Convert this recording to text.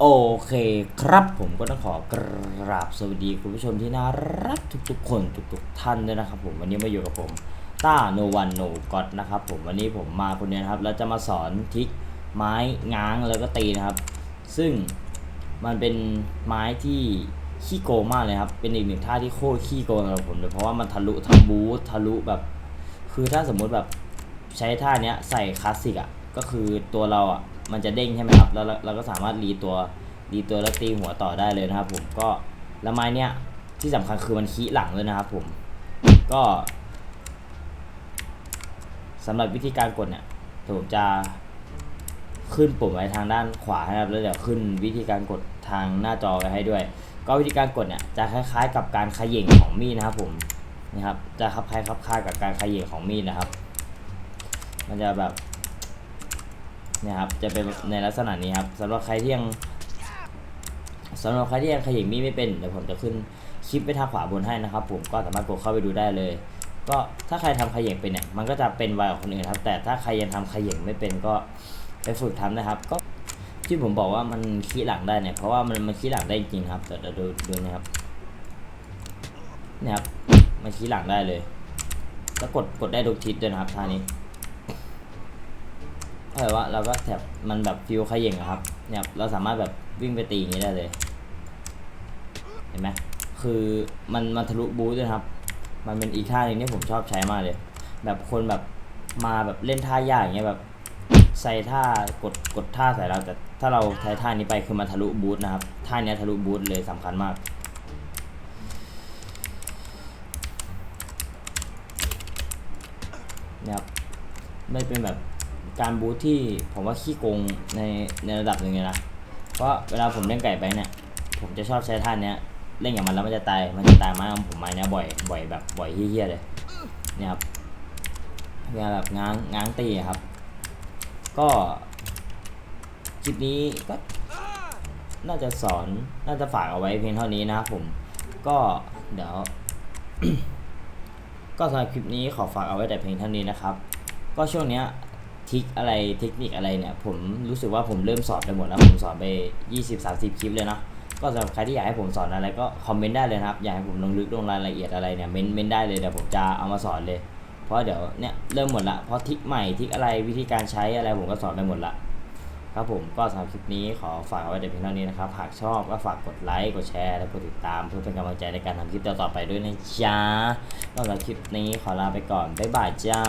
โอเคครับผมก็ต้องขอกราบสวัสดีคุณผู้ชมที่น่ารักทุกๆ คนทุกๆท่านด้วยนะครับผมวันนี้มาอยู่กับผมต้าโนวันโนก็ตนะครับผมวันนี้ผมมาคนเดียวนะครับแล้วจะมาสอนทิกไม้ง้างแล้วก็ตีนะครับ ซึ่งมันเป็นไม้ที่ขี้โกงมากเลยครับ เป็นอีกหนึ่งท่าที่โคตรขี้โกงสำหรับผมเลยเพราะว่ามันทะลุทะบูทะลุแบบ คือถ้าสมมุติแบบใช้ท่าเนี้ยใส่คลาสสิกอะ ก็คือตัวเราอะมันจะเด้งใช่ไหมครับแล้วเราก็สามารถรีตัวรีตัวแล้วตีหัวต่อได้เลยนะครับ ผมก็แล้วไม้เนี้ยที่สำคัญคือมันขี้หลังเลยนะครับ ผมก็สำหรับวิธีการกดเนี่ยผมจะขึ้นปุ่มไว้ทางด้านขวานะครับแล้วเดี๋ยวขึ้นวิธีการกดทางหน้าจอไว้ให้ด้วย ก็วิธีการกดเนี่ยจะคล้ายๆ กับการขย่งของมีดนะครับ ผมนะครับ จะคลับคล้ายคลับคล้ายกับการขย่งของมีดนะครับ มันจะแบบ เนี่ยครับจะเป็นในลักษณะนี้ครับสำหรับใครที่ยังสำหรับใครที่ยังขย่งมีดไม่เป็นเดี๋ยวผมจะขึ้นคลิปไว้ทางขวาบนให้นะครับ ผมก็สามารถกดเข้าไปดูได้เลย ก็ถ้าใครทำเขย่งเป็นเนี่ยมันก็จะเป็นไวกว่าคนอื่นครับ แต่ถ้าใครยังทำเขย่งไม่เป็นก็ไปฝึกทำนะครับ ก็ที่ผมบอกว่ามันขี้หลังได้เนี่ยเพราะว่ามันมันขี้หลังได้จริงครับแต่เดี๋ยวดูดูนะครับเนี่ยครับมันชี้หลังได้เลยแล้วกดกดได้ทุกทิศด้วยนะครับท่านี้ เออว่าเราก็แถบมันแบบฟิวขย่งอะครับ เนี่ยเราสามารถแบบวิ่งไปตีอย่างนี้ได้เลย เห็นไหมคือมันมันทะลุบูธด้วยนะครับ มันเป็นอีกท่าหนึงที่ผมชอบใช้มากเลย แบบคนแบบมาแบบเล่นท่ายากอย่างเงี้ยแบบใส่ท่ากดกดท่าใส่เราแต่ถ้าเราใช้ท่านี้ไปคือมันทะลุบูธนะครับ ท่านี้ทะลุบูธเลยสำคัญมากนะครับไม่เป็นแบบ การบูทที่ผมว่าขี้โกงในในระดับหนึ่งเลยนะ เพราะเวลาผมเล่นไก่ไปเนี่ย ผมจะชอบใช้ท่านเนี้ยเล่นกับมันแล้วมันจะตาย มันจะตายม้ของผมม้เนี้ยบ่อย บ่อยแบบบ่อยเฮี้ยเลย เนี่ยครับเวลาแบบง้างง้างตีครับ ก็คลิปนี้ก็น่าจะสอนน่าจะฝากเอาไว้เพียงเท่านี้นะครับผม ก็เดี๋ยว ก็สำหรับคลิปนี้ขอฝากเอาไว้แต่เพียงเท่านี้นะครับ ก็ช่วงเนี้ย ทริกอะไรเทคนิคอะไรเนี่ยผมรู้สึกว่าผมเริ่มสอนไปหมดแล้วผมสอนไป 20-30 คลิปเลยเนาะก็สำหรับใครที่อยากให้ผมสอนอะไรก็คอมเมนต์ได้เลยครับอยากให้ผมลงลึกลงรายละเอียดอะไรเนี่ยเม้นเม้นได้เลยเดี๋ยวผมจะเอามาสอนเลย เพราะเดี๋ยวเนี่ยเริ่มหมดละเพราะทริกใหม่ทริกอะไรวิธีการใช้อะไรผมก็สอนไปหมดละครับผมก็สำหรับคลิปนี้ขอฝากไว้แต่เพียงเท่านี้นะครับหากชอบก็ฝากกดไลค์กดแชร์และกดติดตาม เพื่อเป็นกำลังใจในการทำคลิปต่อๆไปด้วยนะจ๊ะสำหรับคลิปนี้ขอลาไปก่อนบ๊ายบายจ้า